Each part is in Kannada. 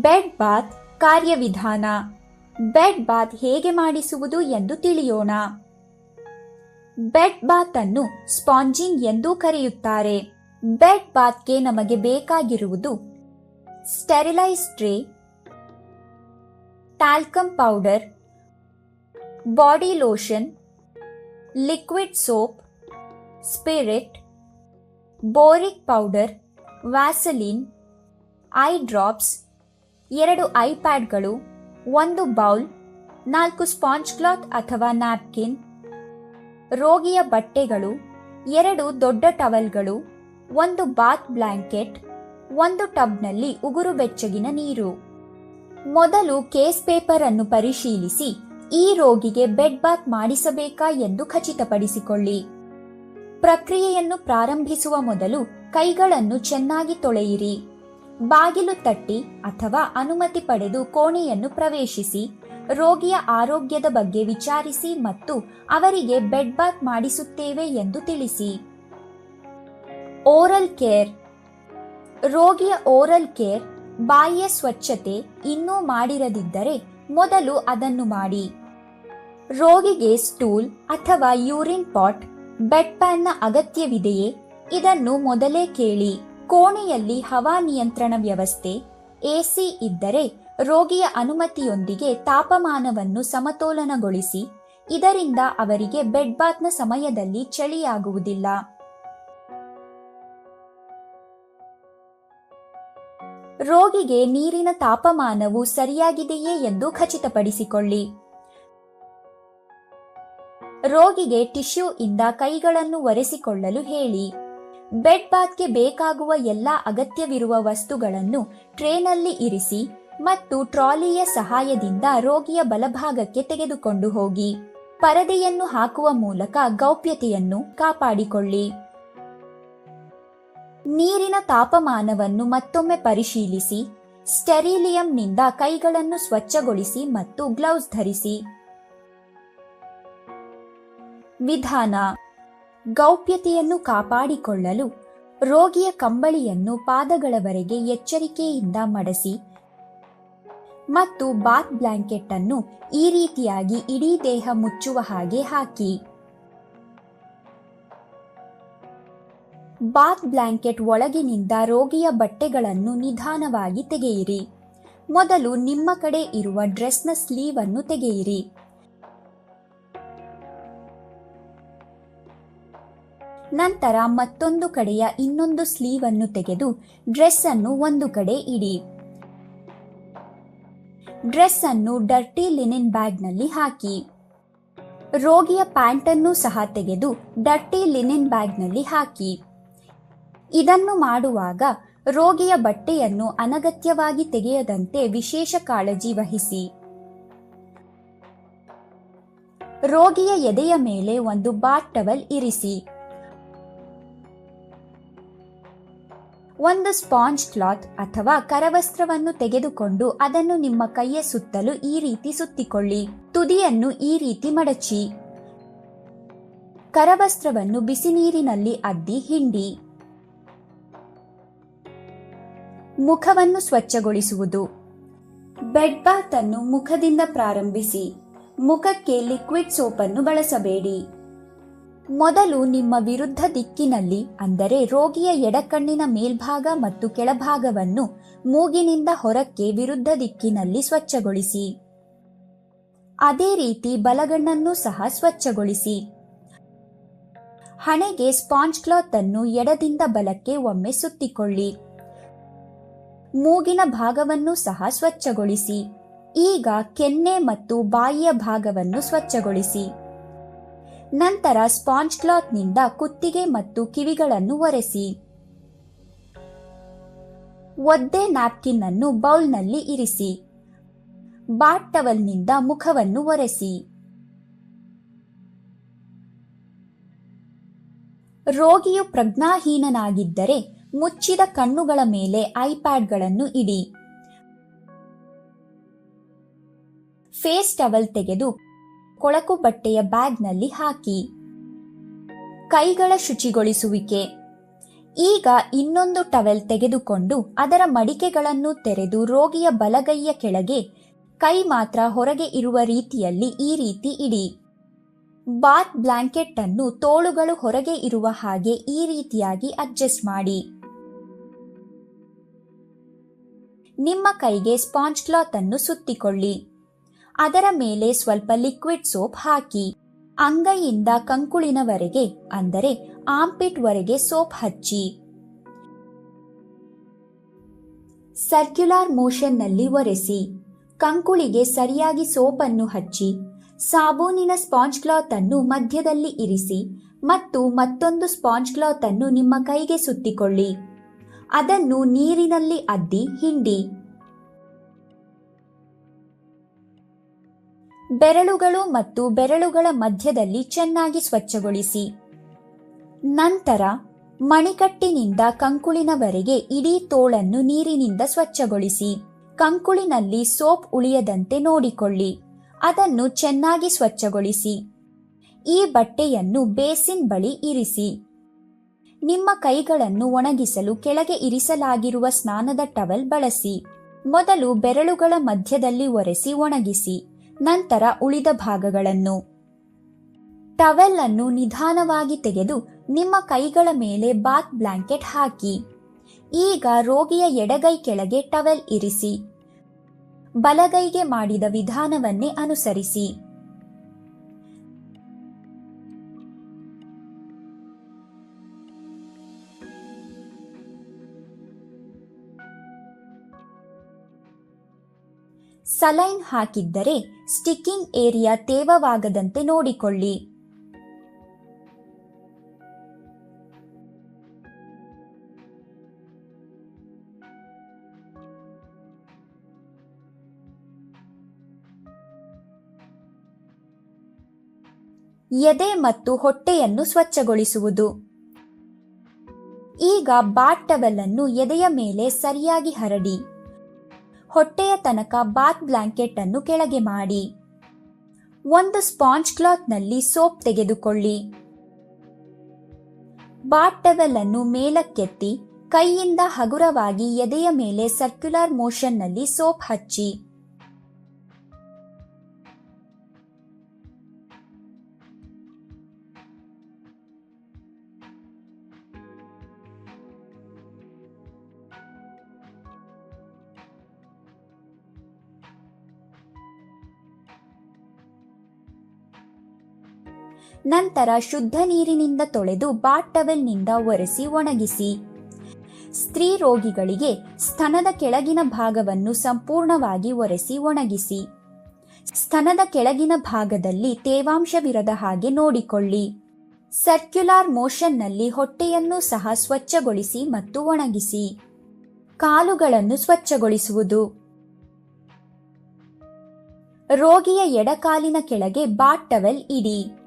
ಬೆಡ್ ಬಾತ್ ಕಾರ್ಯವಿಧಾನ. ಬೆಡ್ ಬಾತ್ ಹೇಗೆ ಮಾಡಿಸುವುದು ಎಂದು ತಿಳಿಯೋಣ. ಬೆಡ್ ಬಾತ್ ಅನ್ನು ಸ್ಪಾಂಜಿಂಗ್ ಎಂದೂ ಕರೆಯುತ್ತಾರೆ. ಬೆಡ್ ಬಾತ್ಗೆ ನಮಗೆ ಬೇಕಾಗಿರುವುದು sterilise tray, talcum powder, body lotion, liquid soap, spirit, boric powder, Vaseline, eye drops ಎರಡು ಐಪ್ಯಾಡ್ಗಳು, ಒಂದು ಬೌಲ್, ನಾಲ್ಕು ಸ್ಪಾಂಜ್ ಕ್ಲಾತ್ ಅಥವಾ ನ್ಯಾಪ್ಕಿನ್, ರೋಗಿಯ ಬಟ್ಟೆಗಳು, ಎರಡು ದೊಡ್ಡ ಟವಲ್ಗಳು, ಒಂದು ಬಾತ್ ಬ್ಲ್ಯಾಂಕೆಟ್ ಒಂದು ಟಬ್ನಲ್ಲಿ ಉಗುರು ಬೆಚ್ಚಗಿನ ನೀರು. ಮೊದಲು ಕೇಸ್ ಪೇಪರ್ ಅನ್ನು ಪರಿಶೀಲಿಸಿ ಈ ರೋಗಿಗೆ ಬೆಡ್ ಬಾತ್ ಮಾಡಿಸಬೇಕಾ ಎಂದು ಖಚಿತಪಡಿಸಿಕೊಳ್ಳಿ. ಪ್ರಕ್ರಿಯೆಯನ್ನು ಪ್ರಾರಂಭಿಸುವ ಮೊದಲು ಕೈಗಳನ್ನು ಚೆನ್ನಾಗಿ ತೊಳೆಯಿರಿ. ಬಾಗಿಲು ತಟ್ಟಿ ಅಥವಾ ಅನುಮತಿ ಪಡೆದು ಕೋಣೆಯನ್ನು ಪ್ರವೇಶಿಸಿ, ರೋಗಿಯ ಆರೋಗ್ಯದ ಬಗ್ಗೆ ವಿಚಾರಿಸಿ ಮತ್ತು ಅವರಿಗೆ ಬೆಡ್ ಬಾತ್ ಮಾಡಿಸುತ್ತೇವೆ ಎಂದು ತಿಳಿಸಿ. Oral care. ರೋಗಿಯ ಓರಲ್ ಕೇರ್ ಬಾಯಿಯ ಸ್ವಚ್ಛತೆ ಇನ್ನೂ ಮಾಡಿರದಿದ್ದರೆ ಮೊದಲು ಅದನ್ನು ಮಾಡಿ. ರೋಗಿಗೆ ಸ್ಟೂಲ್ ಅಥವಾ ಯೂರಿನ್ ಪಾಟ್, ಬೆಡ್ ಪ್ಯಾನ್ನ ಅಗತ್ಯವಿದೆಯೇ? ಇದನ್ನು ಮೊದಲೇ ಕೇಳಿ. ಕೋಣೆಯಲ್ಲಿ ಹವಾ ನಿಯಂತ್ರಣ ವ್ಯವಸ್ಥೆ, ಎಸಿ ಇದ್ದರೆ ರೋಗಿಯ ಅನುಮತಿಯೊಂದಿಗೆ ತಾಪಮಾನವನ್ನು ಸಮತೋಲನಗೊಳಿಸಿ, ಇದರಿಂದ ಅವರಿಗೆ ಬೆಡ್ ಬಾತ್ನ ಸಮಯದಲ್ಲಿ ಚಳಿಯಾಗುವುದಿಲ್ಲ. ರೋಗಿಗೆ ನೀರಿನ ತಾಪಮಾನವು ಸರಿಯಾಗಿದೆಯೇ ಎಂದು ಖಚಿತಪಡಿಸಿಕೊಳ್ಳಿ. ರೋಗಿಗೆ ಟಿಶ್ಯೂ ಇಂದ ಕೈಗಳನ್ನು ಒರೆಸಿಕೊಳ್ಳಲು ಹೇಳಿ. ಬೆಡ್ ಬಾತ್ಗೆ ಬೇಕಾಗುವ ಎಲ್ಲಾ ಅಗತ್ಯವಿರುವ ವಸ್ತುಗಳನ್ನು ಟ್ರೇನಲ್ಲಿ ಇರಿಸಿ ಮತ್ತು ಟ್ರಾಲಿಯ ಸಹಾಯದಿಂದ ರೋಗಿಯ ಬಲಭಾಗಕ್ಕೆ ತೆಗೆದುಕೊಂಡು ಹೋಗಿ. ಪರದೆಯನ್ನು ಹಾಕುವ ಮೂಲಕ ಗೌಪ್ಯತೆಯನ್ನು ಕಾಪಾಡಿಕೊಳ್ಳಿ. ನೀರಿನ ತಾಪಮಾನವನ್ನು ಮತ್ತೊಮ್ಮೆ ಪರಿಶೀಲಿಸಿ. ಸ್ಟೆರಿಲಿಯಂನಿಂದ ಕೈಗಳನ್ನು ಸ್ವಚ್ಛಗೊಳಿಸಿ ಮತ್ತು ಗ್ಲೌಸ್ ಧರಿಸಿ. ವಿಧಾನ ಗೌಪ್ಯತೆಯನ್ನು ಕಾಪಾಡಿಕೊಳ್ಳಲು ರೋಗಿಯ ಕಂಬಳಿಯನ್ನು ಪಾದಗಳವರೆಗೆ ಎಚ್ಚರಿಕೆಯಿಂದ ಮಡಸಿ ಮತ್ತು ಬಾತ್ ಬ್ಲಾಂಕೆಟ್ ಅನ್ನು ಈ ರೀತಿಯಾಗಿ ಇಡೀ ದೇಹ ಮುಚ್ಚುವ ಹಾಗೆ ಹಾಕಿ. ಬಾತ್ ಬ್ಲ್ಯಾಂಕೆಟ್ ಒಳಗಿನಿಂದ ರೋಗಿಯ ಬಟ್ಟೆಗಳನ್ನು ನಿಧಾನವಾಗಿ ತೆಗೆಯಿರಿ. ಮೊದಲು ನಿಮ್ಮ ಕಡೆ ಇರುವ ಡ್ರೆಸ್ನ ಸ್ಲೀವ್ ಅನ್ನು ತೆಗೆಯಿರಿ. ನಂತರ ಮತ್ತೊಂದು ಕಡೆಯ ಇನ್ನೊಂದು ಸ್ಲೀವ್ ಅನ್ನು ತೆಗೆದು ಡ್ರೆಸ್ ಅನ್ನು ಒಂದು ಕಡೆ ಇಡಿ. ಡ್ರೆಸ್ ಅನ್ನು ಡರ್ಟಿ ಲಿನಿನ್ ಬ್ಯಾಗ್ನಲ್ಲಿ ಹಾಕಿ. ರೋಗಿಯ ಪ್ಯಾಂಟ್ ಅನ್ನು ಸಹ ತೆಗೆದು ಡರ್ಟಿ ಲಿನಿನ್ ಬ್ಯಾಗ್ನಲ್ಲಿ ಹಾಕಿ. ಇದನ್ನು ಮಾಡುವಾಗ ರೋಗಿಯ ಬಟ್ಟೆಯನ್ನು ಅನಗತ್ಯವಾಗಿ ತೆಗೆಯದಂತೆ ವಿಶೇಷ ಕಾಳಜಿ ವಹಿಸಿ. ರೋಗಿಯ ಎದೆಯ ಮೇಲೆ ಒಂದು ಬಾತ್ ಟವಲ್ ಇರಿಸಿ. ಒಂದು ಸ್ಪಾಂಜ್ ಕ್ಲಾತ್ ಅಥವಾ ಕರವಸ್ತ್ರವನ್ನು ತೆಗೆದುಕೊಂಡು ಅದನ್ನು ನಿಮ್ಮ ಕೈಯ ಸುತ್ತಲೂ ಈ ರೀತಿ ಸುತ್ತಿಕೊಳ್ಳಿ. ತುದಿಯನ್ನು ಈ ರೀತಿ ಮಡಚಿ. ಕರವಸ್ತ್ರವನ್ನು ಬಿಸಿ ನೀರಿನಲ್ಲಿ ಅದ್ದಿ ಹಿಂಡಿ. ಮುಖವನ್ನು ಸ್ವಚ್ಛಗೊಳಿಸುವುದು. ಬೆಡ್ ಬಾತ್ ಅನ್ನು ಮುಖದಿಂದ ಪ್ರಾರಂಭಿಸಿ. ಮುಖಕ್ಕೆ ಲಿಕ್ವಿಡ್ ಸೋಪನ್ನು ಬಳಸಬೇಡಿ. ಮೊದಲು ನಿಮ್ಮ ವಿರುದ್ಧ ದಿಕ್ಕಿನಲ್ಲಿ, ಅಂದರೆ ರೋಗಿಯ ಎಡಕಣ್ಣಿನ ಮೇಲ್ಭಾಗ ಮತ್ತು ಕೆಳಭಾಗವನ್ನು ಮೂಗಿನಿಂದ ಹೊರಕ್ಕೆ ವಿರುದ್ಧ ದಿಕ್ಕಿನಲ್ಲಿ ಸ್ವಚ್ಛಗೊಳಿಸಿ. ಅದೇ ರೀತಿ ಬಲಗಣ್ಣನ್ನು ಸಹ ಸ್ವಚ್ಛಗೊಳಿಸಿ. ಹಣೆಗೆ ಸ್ಪಾಂಜ್ ಕ್ಲಾತ್ ಅನ್ನು ಎಡದಿಂದ ಬಲಕ್ಕೆ ಒಮ್ಮೆ ಸುತ್ತಿಕೊಳ್ಳಿ. ಮೂಗಿನ ಭಾಗವನ್ನು ಸಹ ಸ್ವಚ್ಛಗೊಳಿಸಿ. ಈಗ ಕೆನ್ನೆ ಮತ್ತು ಬಾಯಿಯ ಭಾಗವನ್ನು ಸ್ವಚ್ಛಗೊಳಿಸಿ. ನಂತರ ಸ್ಪಾಂಜ್ ಕ್ಲಾತ್ನಿಂದ ಕುತ್ತಿಗೆ ಮತ್ತು ಕಿವಿಗಳನ್ನು ಒರೆಸಿ. ಒದ್ದೆ ನ್ಯಾಪ್ಕಿನ್ ಅನ್ನು ಬೌಲ್ನಲ್ಲಿ ಇರಿಸಿ. ಬಾತ್ ಟವಲ್ನಿಂದ ಮುಖವನ್ನು ಒರೆಸಿ. ರೋಗಿಯು ಪ್ರಜ್ಞಾಹೀನನಾಗಿದ್ದರೆ ಮುಚ್ಚಿದ ಕಣ್ಣುಗಳ ಮೇಲೆ ಐಪ್ಯಾಡ್ಗಳನ್ನು ಇಡಿ. ಫೇಸ್ ಟವಲ್ ತೆಗೆದು ಕೊಳಕು ಬಟ್ಟೆಯ ಬ್ಯಾಗ್ನಲ್ಲಿ ಹಾಕಿ. ಕೈಗಳ ಶುಚಿಗೊಳಿಸುವಿಕೆ. ಈಗ ಇನ್ನೊಂದು ಟವೆಲ್ ತೆಗೆದುಕೊಂಡು ಅದರ ಮಡಿಕೆಗಳನ್ನು ತೆರೆದು ರೋಗಿಯ ಬಲಗೈಯ ಕೆಳಗೆ ಕೈ ಮಾತ್ರ ಹೊರಗೆ ಇರುವ ರೀತಿಯಲ್ಲಿ ಈ ರೀತಿ ಇಡಿ. ಬಾತ್ ಬ್ಲಾಂಕೆಟ್ ಅನ್ನು ತೋಳುಗಳು ಹೊರಗೆ ಇರುವ ಹಾಗೆ ಈ ರೀತಿಯಾಗಿ ಅಡ್ಜಸ್ಟ್ ಮಾಡಿ. ನಿಮ್ಮ ಕೈಗೆ ಸ್ಪಾಂಜ್ ಕ್ಲಾತ್ ಅನ್ನು ಸುತ್ತಿಕೊಳ್ಳಿ. ಅದರ ಮೇಲೆ ಸ್ವಲ್ಪ ಲಿಕ್ವಿಡ್ ಸೋಪ್ ಹಾಕಿ, ಅಂಗೈಯಿಂದ ಕಂಕುಳಿನವರೆಗೆ, ಅಂದರೆ ಆಂಪಿಟ್ ವರೆಗೆ ಸೋಪ್ ಹಚ್ಚಿ. ಸರ್ಕ್ಯುಲಾರ್ ಮೋಷನ್ನಲ್ಲಿ ಒರೆಸಿ, ಕಂಕುಳಿಗೆ ಸರಿಯಾಗಿ ಸೋಪನ್ನು ಹಚ್ಚಿ, ಸಾಬೂನಿನ ಸ್ಪಾಂಜ್ ಕ್ಲಾತ್ ಅನ್ನು ಮಧ್ಯದಲ್ಲಿ ಇರಿಸಿ ಮತ್ತು ಮತ್ತೊಂದು ಸ್ಪಾಂಜ್ ಕ್ಲಾತ್ ಅನ್ನು ನಿಮ್ಮ ಕೈಗೆ ಸುತ್ತಿಕೊಳ್ಳಿ. ಅದನ್ನು ನೀರಿನಲ್ಲಿ ಅದ್ದಿ, ಹಿಂಡಿ. ಬೆರಳುಗಳು ಮತ್ತು ಬೆರಳುಗಳ ಮಧ್ಯದಲ್ಲಿ ಚೆನ್ನಾಗಿ ಸ್ವಚ್ಛಗೊಳಿಸಿ. ನಂತರ ಮಣಿಕಟ್ಟಿನಿಂದ ಕಂಕುಳಿನವರೆಗೆ ಇಡೀ ತೋಳನ್ನು ನೀರಿನಿಂದ ಸ್ವಚ್ಛಗೊಳಿಸಿ. ಕಂಕುಳಿನಲ್ಲಿ ಸೋಪ್ ಉಳಿಯದಂತೆ ನೋಡಿಕೊಳ್ಳಿ. ಅದನ್ನು ಚೆನ್ನಾಗಿ ಸ್ವಚ್ಛಗೊಳಿಸಿ. ಈ ಬಟ್ಟೆಯನ್ನು ಬೇಸಿನ್ ಬಳಿ ಇರಿಸಿ. ನಿಮ್ಮ ಕೈಗಳನ್ನು ಒಣಗಿಸಲು ಕೆಳಗೆ ಇರಿಸಲಾಗಿರುವ ಸ್ನಾನದ ಟವಲ್ ಬಳಸಿ. ಮೊದಲು ಬೆರಳುಗಳ ಮಧ್ಯದಲ್ಲಿ ಒರೆಸಿ ಒಣಗಿಸಿ. ನಂತರ ಉಳಿದ ಭಾಗಗಳನ್ನು. ಟವೆಲ್ ಅನ್ನು ನಿಧಾನವಾಗಿ ತೆಗೆದು ನಿಮ್ಮ ಕೈಗಳ ಮೇಲೆ ಬಾತ್ ಬ್ಲಾಂಕೆಟ್ ಹಾಕಿ. ಈಗ ರೋಗಿಯ ಎಡಗೈ ಕೆಳಗೆ ಟವೆಲ್ ಇರಿಸಿ. ಬಲಗೈಗೆ ಮಾಡಿದ ವಿಧಾನವನ್ನೇ ಅನುಸರಿಸಿ. ಸಲೈನ್ ಹಾಕಿದ್ದರೆ ಸ್ಟಿಕ್ಕಿಂಗ್ ಏರಿಯಾ ತೇವವಾಗದಂತೆ ನೋಡಿಕೊಳ್ಳಿ. ಎದೆ ಮತ್ತು ಹೊಟ್ಟೆಯನ್ನು ಸ್ವಚ್ಛಗೊಳಿಸುವುದು. ಈಗ ಬಾಟ್ ಟವೆಲ್ ಅನ್ನು ಎದೆಯ ಮೇಲೆ ಸರಿಯಾಗಿ ಹರಡಿ. ಹೊಟ್ಟೆಯ ತನಕ ಬಾತ್ ಬ್ಲಾಂಕೆಟ್ ಅನ್ನು ಕೆಳಗೆ ಮಾಡಿ. ಒಂದು ಸ್ಪಾಂಜ್ ಕ್ಲಾತ್ನಲ್ಲಿ ಸೋಪ್ ತೆಗೆದುಕೊಳ್ಳಿ. ಬಾತ್ ಟವೆಲ್ ಅನ್ನು ಮೇಲಕ್ಕೆತ್ತಿ, ಕೈಯಿಂದ ಹಗುರವಾಗಿ ಎದೆಯ ಮೇಲೆ ಸರ್ಕ್ಯುಲರ್ ಮೋಷನ್ನಲ್ಲಿ ಸೋಪ್ ಹಚ್ಚಿ. ನಂತರ ಶುದ್ಧ ನೀರಿನಿಂದ ತೊಳೆದು ಬಾಟ್ ಟವೆಲ್ನಿಂದ ಒರೆಸಿ ಒಣಗಿಸಿ. ಸ್ತ್ರೀ ರೋಗಿಗಳಿಗೆ ಸ್ತನದ ಕೆಳಗಿನ ಭಾಗವನ್ನು ಸಂಪೂರ್ಣವಾಗಿ ಒರೆಸಿ ಒಣಗಿಸಿ. ಸ್ತನದ ಕೆಳಗಿನ ಭಾಗದಲ್ಲಿ ತೇವಾಂಶವಿರದ ಹಾಗೆ ನೋಡಿಕೊಳ್ಳಿ. ಸರ್ಕ್ಯುಲಾರ್ ಮೋಷನ್ನಲ್ಲಿ ಹೊಟ್ಟೆಯನ್ನು ಸಹ ಸ್ವಚ್ಛಗೊಳಿಸಿ ಮತ್ತು ಒಣಗಿಸಿ. ಕಾಲುಗಳನ್ನು ಸ್ವಚ್ಛಗೊಳಿಸುವುದು. ರೋಗಿಯ ಎಡಕಾಲಿನ ಕೆಳಗೆ ಬಾಟ್ ಟವೆಲ್ ಇಡಿ.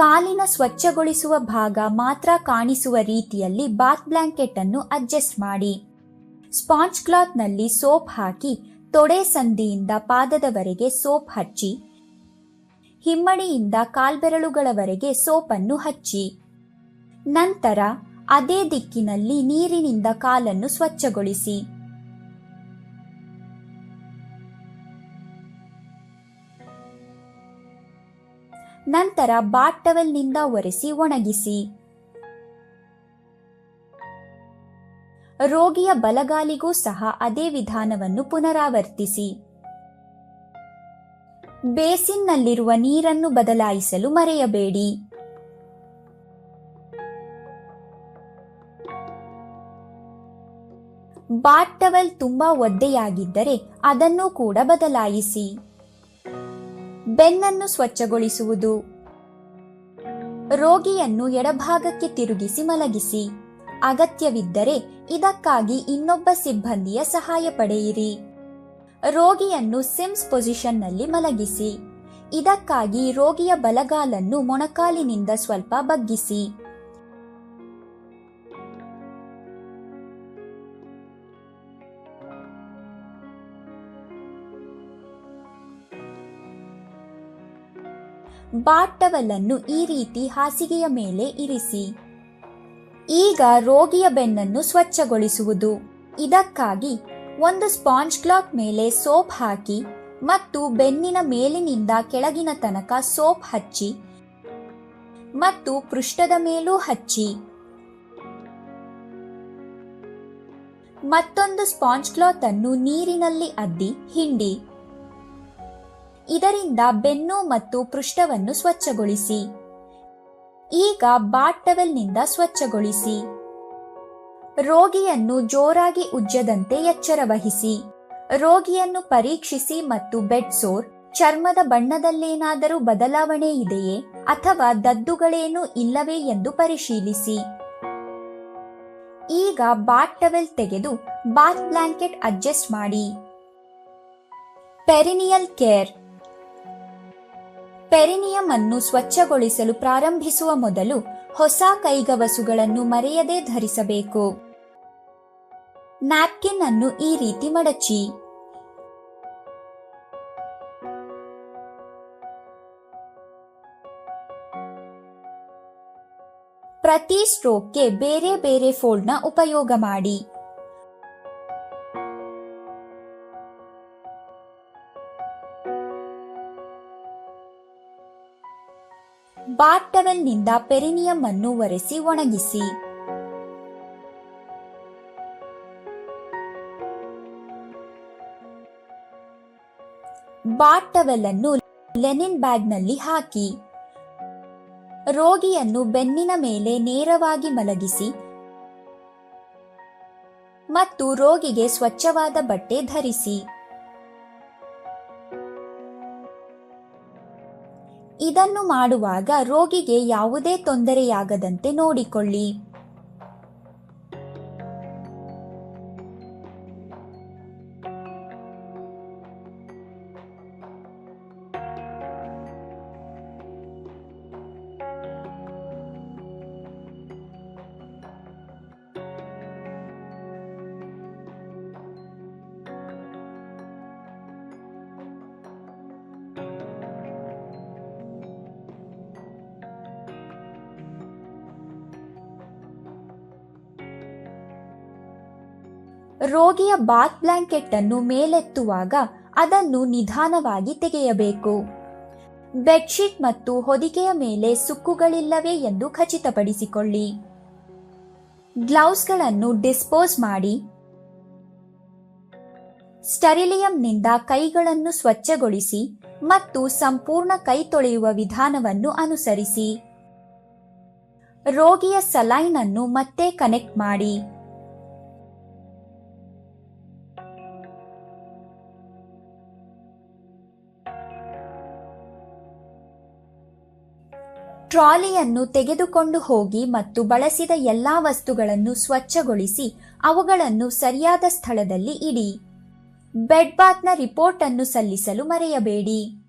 ಕಾಲಿನ ಸ್ವಚ್ಛಗೊಳಿಸುವ ಭಾಗ ಮಾತ್ರ ಕಾಣಿಸುವ ರೀತಿಯಲ್ಲಿ ಬಾತ್ ಬ್ಲಾಂಕೆಟ್ ಅನ್ನು ಅಡ್ಜಸ್ಟ್ ಮಾಡಿ. ಸ್ಪಾಂಜ್ ಕ್ಲಾತ್ನಲ್ಲಿ ಸೋಪ್ ಹಾಕಿ ತೊಡೆ ಸಂದಿಯಿಂದ ಪಾದದವರೆಗೆ ಸೋಪ್ ಹಚ್ಚಿ, ಹಿಮ್ಮಡಿಯಿಂದ ಕಾಲ್ಬೆರಳುಗಳವರೆಗೆ ಸೋಪನ್ನು ಹಚ್ಚಿ. ನಂತರ ಅದೇ ದಿಕ್ಕಿನಲ್ಲಿ ನೀರಿನಿಂದ ಕಾಲನ್ನು ಸ್ವಚ್ಛಗೊಳಿಸಿ. ನಂತರ ಬಾತ್ ಟವೆಲ್ನಿಂದ ಒರೆಸಿ ಒಣಗಿಸಿ. ರೋಗಿಯ ಬಲಗಾಲಿಗೂ ಸಹ ಅದೇ ವಿಧಾನವನ್ನು ಪುನರಾವರ್ತಿಸಿ. ಬೇಸಿನ್ನಲ್ಲಿರುವ ನೀರನ್ನು ಬದಲಾಯಿಸಲು ಮರೆಯಬೇಡಿ. ಬಾತ್ ಟವೆಲ್ ತುಂಬಾ ಒದ್ದೆಯಾಗಿದ್ದರೆ ಅದನ್ನು ಕೂಡ ಬದಲಾಯಿಸಿ. ಬೆನ್ನನ್ನು ಸ್ವಚ್ಛಗೊಳಿಸುವುದು. ರೋಗಿಯನ್ನು ಎಡಭಾಗಕ್ಕೆ ತಿರುಗಿಸಿ ಮಲಗಿಸಿ. ಅಗತ್ಯವಿದ್ದರೆ ಇದಕ್ಕಾಗಿ ಇನ್ನೊಬ್ಬ ಸಿಬ್ಬಂದಿಯ ಸಹಾಯ ಪಡೆಯಿರಿ. ರೋಗಿಯನ್ನು ಸಿಮ್ಸ್ ಪೊಸಿಷನ್ನಲ್ಲಿ ಮಲಗಿಸಿ. ಇದಕ್ಕಾಗಿ ರೋಗಿಯ ಬಲಗಾಲನ್ನು ಮೊಣಕಾಲಿನಿಂದ ಸ್ವಲ್ಪ ಬಗ್ಗಿಸಿ. ಬಾತ್ ಟವೆಲ್ ಅನ್ನು ಈ ರೀತಿ ಹಾಸಿಗೆಯ ಮೇಲೆ ಇರಿಸಿ. ಈಗ ರೋಗಿಯ ಬೆನ್ನನ್ನು ಸ್ವಚ್ಛಗೊಳಿಸುವುದು. ಇದಕ್ಕಾಗಿ ಒಂದು ಸ್ಪಾಂಜ್ ಕ್ಲಾತ್ ಮೇಲೆ ಸೋಪ್ ಹಾಕಿ ಮತ್ತು ಬೆನ್ನಿನ ಮೇಲಿನಿಂದ ಕೆಳಗಿನ ತನಕ ಸೋಪ್ ಹಚ್ಚಿ ಮತ್ತು ಪೃಷ್ಠದ ಮೇಲೂ ಹಚ್ಚಿ. ಮತ್ತೊಂದು ಸ್ಪಾಂಜ್ ಕ್ಲಾತ್ ಅನ್ನು ನೀರಿನಲ್ಲಿ ಅದ್ದಿ ಹಿಂಡಿ. ಇದರಿಂದ ಬೆನ್ನು ಮತ್ತು ಪೃಷ್ಠವನ್ನು ಸ್ವಚ್ಛಗೊಳಿಸಿ. ಈಗ ಬಾಟ್ ಟವೆಲ್ನಿಂದ ಸ್ವಚ್ಛಗೊಳಿಸಿ. ರೋಗಿಯನ್ನು ಜೋರಾಗಿ ಉಜ್ಜದಂತೆ ಎಚ್ಚರ ವಹಿಸಿ ರೋಗಿಯನ್ನು ಪರೀಕ್ಷಿಸಿ ಮತ್ತು ಬೆಡ್ ಸೋರ್, ಚರ್ಮದ ಬಣ್ಣದಲ್ಲೇನಾದರೂ ಬದಲಾವಣೆ ಇದೆಯೇ ಅಥವಾ ದದ್ದುಗಳೇನೂ ಇಲ್ಲವೇ ಎಂದು ಪರಿಶೀಲಿಸಿ. ಈಗ ಬಾತ್ ಟವೆಲ್ ತೆಗೆದು ಬಾತ್ ಬ್ಲಾಂಕೆಟ್ ಅಡ್ಜಸ್ಟ್ ಮಾಡಿ. Perineal care. ಪೆರಿನಿಯಂ ಅನ್ನು ಸ್ವಚ್ಛಗೊಳಿಸಲು ಪ್ರಾರಂಭಿಸುವ ಮೊದಲು ಹೊಸ ಕೈಗವಸುಗಳನ್ನು ಮರೆಯದೆ ಧರಿಸಬೇಕು. ನ್ಯಾಪ್ಕಿನ್ ಅನ್ನು ಈ ರೀತಿ ಮಡಚಿ. ಪ್ರತಿ ಸ್ಟ್ರೋಕ್ಗೆ ಬೇರೆ ಬೇರೆ ಫೋಲ್ಡ್ನ ಉಪಯೋಗ ಮಾಡಿ. ಬಾತ್ ಟವೆಲ್ನಿಂದ ಪೆರಿನಿಯಂ ಅನ್ನು ಒರೆಸಿ ಒಣಗಿಸಿ. ಬಾತ್ ಟವೆಲ್ ಅನ್ನು ಲೆನಿನ್ ಬ್ಯಾಗ್ನಲ್ಲಿ ಹಾಕಿ. ರೋಗಿಯನ್ನು ಬೆನ್ನಿನ ಮೇಲೆ ನೇರವಾಗಿ ಮಲಗಿಸಿ. ಮತ್ತು ರೋಗಿಗೆ ಸ್ವಚ್ಛವಾದ ಬಟ್ಟೆ ಧರಿಸಿ. ಇದನ್ನು ಮಾಡುವಾಗ ರೋಗಿಗೆ ಯಾವುದೇ ತೊಂದರೆಯಾಗದಂತೆ ನೋಡಿಕೊಳ್ಳಿ. ರೋಗಿಯ ಬಾತ್ ಬ್ಲಾಂಕೆಟ್ ಅನ್ನು ಮೇಲೆತ್ತುವಾಗ ಅದನ್ನು ನಿಧಾನವಾಗಿ ತೆಗೆಯಬೇಕು. ಬೆಡ್ಶೀಟ್ ಮತ್ತು ಹೊದಿಕೆಯ ಮೇಲೆ ಸುಕ್ಕುಗಳಿಲ್ಲವೇ ಎಂದು ಖಚಿತಪಡಿಸಿಕೊಳ್ಳಿ. ಗ್ಲೌಸ್ಗಳನ್ನು ಡಿಸ್ಪೋಸ್ ಮಾಡಿ. ಸ್ಟರಿಲಿಯಂನಿಂದ ಕೈಗಳನ್ನು ಸ್ವಚ್ಛಗೊಳಿಸಿ ಮತ್ತು ಸಂಪೂರ್ಣ ಕೈ ತೊಳೆಯುವ ವಿಧಾನವನ್ನು ಅನುಸರಿಸಿ. ರೋಗಿಯ ಸಲೈನ್ ಅನ್ನು ಮತ್ತೆ ಕನೆಕ್ಟ್ ಮಾಡಿ. ಟ್ರಾಲಿಯನ್ನು ತೆಗೆದುಕೊಂಡು ಹೋಗಿ ಮತ್ತು ಬಳಸಿದ ಎಲ್ಲಾ ವಸ್ತುಗಳನ್ನು ಸ್ವಚ್ಛಗೊಳಿಸಿ, ಅವುಗಳನ್ನು ಸರಿಯಾದ ಸ್ಥಳದಲ್ಲಿ ಇಡಿ. ಬೆಡ್ ಬಾತ್ನ ರಿಪೋರ್ಟ್ ಅನ್ನು ಸಲ್ಲಿಸಲು ಮರೆಯಬೇಡಿ.